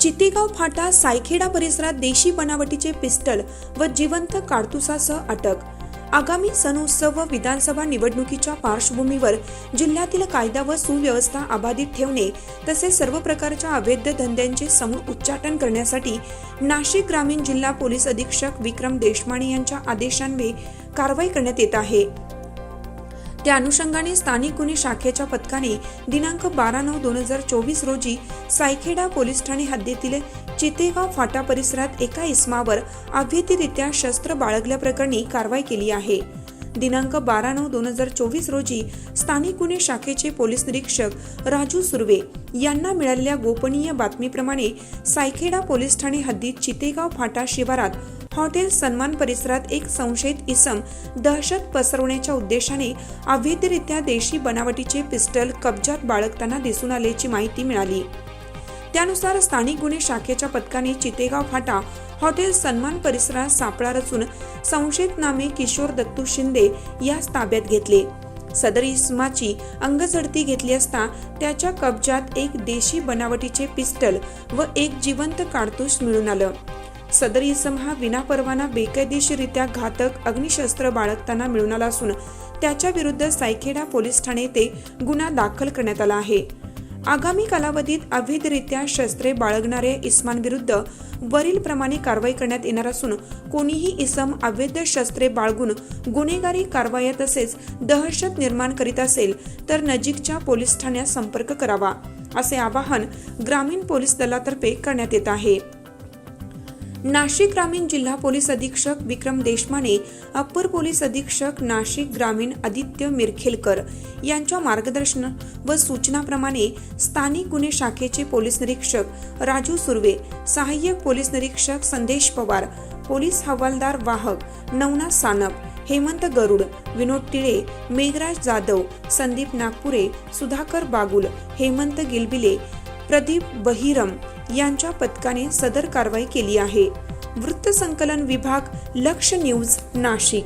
चितेगाव फाटा सायखेडा परिसरात देशी बनावटीचे पिस्टल व जिवंत काडतुसासह अटक. आगामी सण उत्सव व विधानसभा निवडणुकीच्या पार्श्वभूमीवर जिल्ह्यातील कायदा व सुव्यवस्था अबाधित ठेवणे तसेच सर्व प्रकारच्या अवैध धंद्यांचे समूळ उच्चाटन करण्यासाठी नाशिक ग्रामीण जिल्हा पोलीस अधीक्षक विक्रम देशमाने यांच्या आदेशान्वये कारवाई करण्यात येत आहे. त्या अनुषंगाने स्थानिक गुन्हे शाखेच्या पथकाने दिनांक बारा नऊ दोन हजार चोवीस रोजी सायखेडा पोलीस ठाणे हद्दीतील चितेगाव फाटा परिसरात एका इसमावर अवैधरित्या शस्त्र बाळगल्याप्रकरणी कारवाई केली आहे. दिनांक बारा नऊ दोन हजार चोवीस रोजी स्थानिक गुन्हे शाखेचे पोलीस निरीक्षक राजू सुर्वे यांना मिळालेल्या गोपनीय बातमीप्रमाणे सायखेडा पोलीस ठाणे हद्दीत चितेगाव फाटा शिवारात हॉटेल सन्मान परिसरात एक संशयित इसम दहशत पसरवण्याच्या उद्देशाने अवैधरित्या देशी बनावटीचे पिस्टल कब्जात बाळगताना दिसून आल्याची माहिती मिळाली. त्यानुसार स्थानिक गुन्हे शाखेच्या पथकाने चितेगाव फाटा हॉटेल सन्मान परिसरात सापळा रचून संशयित नामे किशोर दत्तू शिंदे यास ताब्यात घेतले. सदर इस्माची अंगझडती घेतली असता त्याच्या कब्जात एक देशी बनावटीचे पिस्टल व एक जिवंत काडतूस मिळून आलं. सदर इसम हा विनापरवाना बेकायदेशीरित्या घातक अग्निशस्त्र बाळगताना मिळून आला असून त्याच्या विरुद्ध सायखेडा पोलीस ठाणे येथे गुन्हा दाखल करण्यात आला आहे. आगामी कालावधीत अवैधरित्या शस्त्रे बाळगणाऱ्या इस्मांविरुद्ध वरील प्रमाणे कारवाई करण्यात येणार असून कोणीही इसम अवैध शस्त्रे बाळगून गुन्हेगारी कारवाया तसेच दहशत निर्माण करीत असेल तर नजीकच्या पोलीस ठाण्यात संपर्क करावा असे आवाहन ग्रामीण पोलीस दलातर्फे करण्यात येत आहे. नाशिक ग्रामीण जिल्हा पोलीस अधीक्षक विक्रम देशमाने अप्पर पोलीस अधीक्षक नाशिक ग्रामीण आदित्य मिरखेलकर यांच्या मार्गदर्शन व सूचनाप्रमाणे स्थानिक गुन्हे शाखेचे पोलीस निरीक्षक राजू सुर्वे सहाय्यक पोलीस निरीक्षक संदेश पवार पोलीस हवालदार वाहक नवनाथ सानप हेमंत गरुड विनोद टिळे मेघराज जाधव संदीप नागपुरे सुधाकर बागुल हेमंत गिलबिले प्रदीप बहिरम यांच्या पथकाने सदर कारवाई केली आहे. वृत्तसंकलन विभाग लक्ष न्यूज नाशिक.